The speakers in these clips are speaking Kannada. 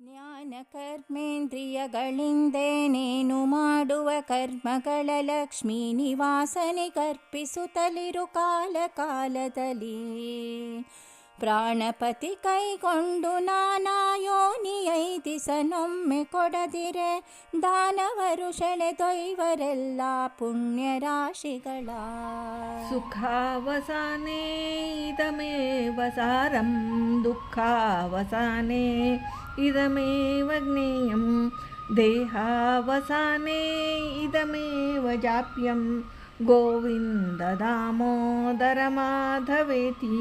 ಜ್ಞಾನ ಕರ್ಮೇಂದ್ರಿಯಗಳಿಂದೇನೇನು ಮಾಡುವ ಕರ್ಮಗಳ ಲಕ್ಷ್ಮೀ ನಿವಾಸನೆ ಕರ್ಪಿಸುತ್ತಲಿರು ಕಾಲ ಕಾಲದಲ್ಲಿ ಪ್ರಾಣಪತಿ ಕೈಗೊಂಡು ನಾನಾ ಯೋನಿಯೈದಿಸನೊಮ್ಮೆ ಕೊಡದಿರೆ ದಾನವರು ಸೆಳೆದೊಯ್ವರೆಲ್ಲ ಪುಣ್ಯ ರಾಶಿಗಳ ಸುಖಾವಸಾನೆ ಇದಮೇವ ಸಾರಂ ದುಃಖಾವಸಾನೆ ಇದಮೇವ ಜ್ಞೇಯಂ ದೇಹಾವಸಾನೆ ಇದಮೇವ ಜಾಪ್ಯಂ ಗೋವಿಂದ ದಾಮೋದರ ಮಾಧವೇತಿ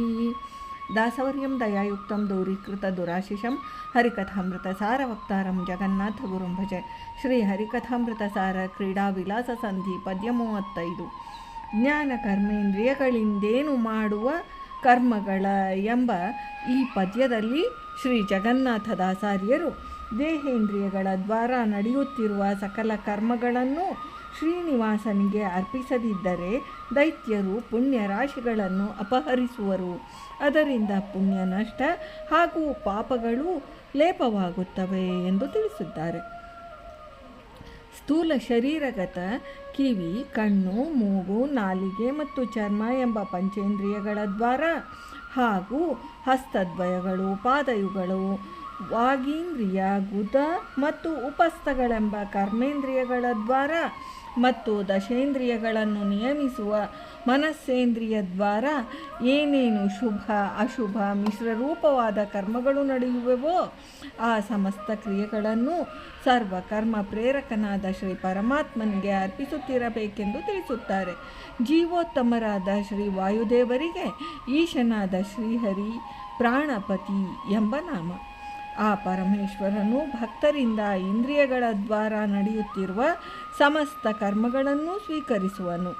ದಾಸವರ್ಯಂ ದಯಾಯುಕ್ತಂ ದೂರೀಕೃತ ದುರಾಶಿಷಂ ಹರಿಕಥಾಮೃತ ಸಾರ ವಕ್ತಾರಂ ಜಗನ್ನಾಥ ಗುರುಂ ಭಜೆ. ಶ್ರೀ ಹರಿಕಥಾಮೃತ ಸಾರ ಕ್ರೀಡಾ ವಿಲಾಸ ಸಂಧಿ ಪದ್ಯ ಮೂವತ್ತೈದು. ಜ್ಞಾನ ಕರ್ಮೇಂದ್ರಿಯಗಳಿಂದೇನು ಮಾಡುವ ಕರ್ಮಗಳ ಎಂಬ ಈ ಪದ್ಯದಲ್ಲಿ ಶ್ರೀ ಜಗನ್ನಾಥದಾಸಾರ್ಯರು ದೇಹೇಂದ್ರಿಯಗಳ ದ್ವಾರ ನಡೆಯುತ್ತಿರುವ ಸಕಲ ಕರ್ಮಗಳನ್ನು ಶ್ರೀನಿವಾಸನಿಗೆ ಅರ್ಪಿಸದಿದ್ದರೆ ದೈತ್ಯರು ಪುಣ್ಯ ರಾಶಿಗಳನ್ನು ಅಪಹರಿಸುವರು. ಅದರಿಂದ ಪುಣ್ಯ ನಷ್ಟ ಹಾಗೂ ಪಾಪಗಳು ಲೇಪವಾಗುತ್ತವೆ ಎಂದು ತಿಳಿಸಿದ್ದಾರೆ. ಸ್ಥೂಲ ಶರೀರಗತ ಕಿವಿ, ಕಣ್ಣು, ಮೂಗು, ನಾಲಿಗೆ ಮತ್ತು ಚರ್ಮ ಎಂಬ ಪಂಚೇಂದ್ರಿಯಗಳ ದ್ವಾರ ಹಾಗೂ ಹಸ್ತದ್ವಯಗಳು, ಪಾದಯುಗಳು ವಾಗೀಂದ್ರಿಯ ಗುದ ಮತ್ತು ಉಪಸ್ಥಗಳೆಂಬ ಕರ್ಮೇಂದ್ರಿಯಗಳ ದ್ವಾರ ಮತ್ತು ದಶೇಂದ್ರಿಯಗಳನ್ನು ನಿಯಮಿಸುವ ಮನಸ್ಸೇಂದ್ರಿಯ ದ್ವಾರ ಏನೇನು ಶುಭ, ಅಶುಭ ಮಿಶ್ರರೂಪವಾದ ಕರ್ಮಗಳು ನಡೆಯುವೆವೋ ಆ ಸಮಸ್ತ ಕ್ರಿಯೆಗಳನ್ನು ಸರ್ವ ಕರ್ಮ ಪ್ರೇರಕನಾದ ಶ್ರೀ ಪರಮಾತ್ಮನಿಗೆ ಅರ್ಪಿಸುತ್ತಿರಬೇಕೆಂದು ತಿಳಿಸುತ್ತಾರೆ. ಜೀವೋತ್ತಮರಾದ ಶ್ರೀ ವಾಯುದೇವರಿಗೆ ಈಶನಾದ ಶ್ರೀಹರಿ ಪ್ರಾಣಪತಿ ಎಂಬ ನಾಮ. ಆ ಪರಮೇಶ್ವರನು ಭಕ್ತರಿಂದ ಇಂದ್ರಿಯಗಳ ದ್ವಾರ ನಡೆಯುತ್ತಿರುವ ಸಮಸ್ತ ಕರ್ಮಗಳನ್ನು ಸ್ವೀಕರಿಸುವನು.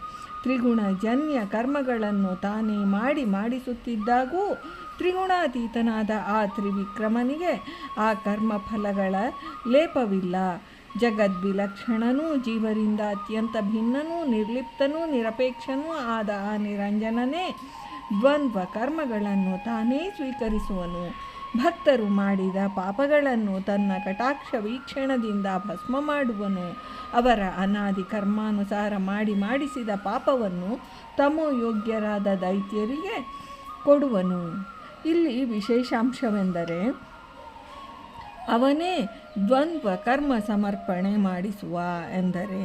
ತ್ರಿಗುಣ ಜನ್ಯ ಕರ್ಮಗಳನ್ನು ತಾನೇ ಮಾಡಿ ಮಾಡಿಸುತ್ತಿದ್ದಾಗೂ ತ್ರಿಗುಣಾತೀತನಾದ ಆ ತ್ರಿವಿಕ್ರಮನಿಗೆ ಆ ಕರ್ಮ ಫಲಗಳ ಲೇಪವಿಲ್ಲ. ಜಗದ್ವಿಲಕ್ಷಣನೂ ಜೀವರಿಂದ ಅತ್ಯಂತ ಭಿನ್ನನೂ ನಿರ್ಲಿಪ್ತನೂ ನಿರಪೇಕ್ಷನೂ ಆದ ಆ ನಿರಂಜನನೇ ದ್ವಂದ್ವ ಕರ್ಮಗಳನ್ನು ತಾನೇ ಸ್ವೀಕರಿಸುವನು. ಭಕ್ತರು ಮಾಡಿದ ಪಾಪಗಳನ್ನು ತನ್ನ ಕಟಾಕ್ಷ ವೀಕ್ಷಣದಿಂದ ಭಸ್ಮ ಮಾಡುವನು. ಅವರ ಅನಾದಿ ಕರ್ಮಾನುಸಾರ ಮಾಡಿ ಮಾಡಿಸಿದ ಪಾಪವನ್ನು ತಮೋ ಯೋಗ್ಯರಾದ ದೈತ್ಯರಿಗೆ ಕೊಡುವನು. ಇಲ್ಲಿ ವಿಶೇಷಾಂಶವೆಂದರೆ ಅವನೇ ದ್ವಂದ್ವ, ಕರ್ಮ ಸಮರ್ಪಣೆ ಮಾಡಿಸುವ ಎಂದರೆ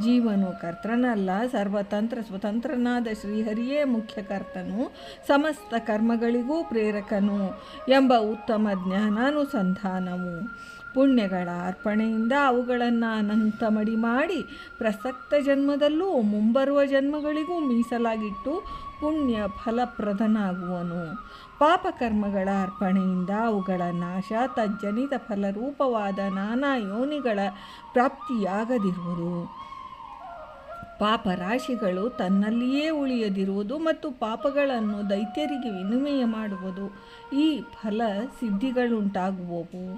ಜೀವನು ಕರ್ತನಲ್ಲ. ಸರ್ವತಂತ್ರ ಸ್ವತಂತ್ರನಾದ ಶ್ರೀಹರಿಯೇ ಮುಖ್ಯ ಕರ್ತನು, ಸಮಸ್ತ ಕರ್ಮಗಳಿಗೂ ಪ್ರೇರಕನು ಎಂಬ ಉತ್ತಮ ಜ್ಞಾನಾನುಸಂಧಾನವು. ಪುಣ್ಯಗಳ ಅರ್ಪಣೆಯಿಂದ ಅವುಗಳನ್ನು ಅನಂತ ಮಡಿ ಮಾಡಿ ಪ್ರಸಕ್ತ ಜನ್ಮದಲ್ಲೂ ಮುಂಬರುವ ಜನ್ಮಗಳಿಗೂ ಮೀಸಲಾಗಿಟ್ಟು ಪುಣ್ಯ ಫಲಪ್ರದನಾಗುವನು. ಪಾಪಕರ್ಮಗಳ ಅರ್ಪಣೆಯಿಂದ ಅವುಗಳ ನಾಶ ತಜ್ಜನಿತ ಫಲರೂಪವಾದ ನಾನಾ ಯೋನಿಗಳ ಪ್ರಾಪ್ತಿಯಾಗದಿರುವುದು. ಪಾಪರಾಶಿಗಳು ತನ್ನಲ್ಲಿಯೇ ಉಳಿಯದಿರುವುದು ಮತ್ತು ಪಾಪಗಳನ್ನು ದೈತ್ಯರಿಗೆ ವಿನಿಮಯ ಮಾಡುವುದು. ಈ ಫಲ ಸಿದ್ಧಿಗಳುಂಟಾಗುವವು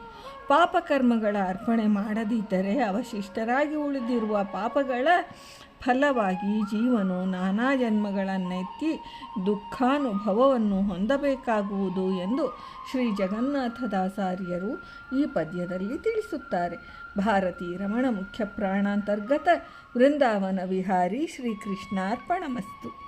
ಪಾಪಕರ್ಮಗಳ ಅರ್ಪಣೆ ಮಾಡದಿದ್ದರೆ ಅವಶಿಷ್ಟರಾಗಿ ಉಳಿದಿರುವ ಪಾಪಗಳ ಫಲವಾಗಿ ಜೀವನು ನಾನಾ ಜನ್ಮಗಳನ್ನೆತ್ತಿ ದುಃಖಾನುಭವವನ್ನು ಹೊಂದಬೇಕಾಗುವುದು ಎಂದು ಶ್ರೀ ಜಗನ್ನಾಥದಾಸಾರ್ಯರು ಈ ಪದ್ಯದಲ್ಲಿ ತಿಳಿಸುತ್ತಾರೆ. ಭಾರತೀ ರಮಣ ಮುಖ್ಯ ಪ್ರಾಣಾಂತರ್ಗತ ವೃಂದಾವನ ವಿಹಾರಿ ಶ್ರೀಕೃಷ್ಣಾರ್ಪಣಮಸ್ತು.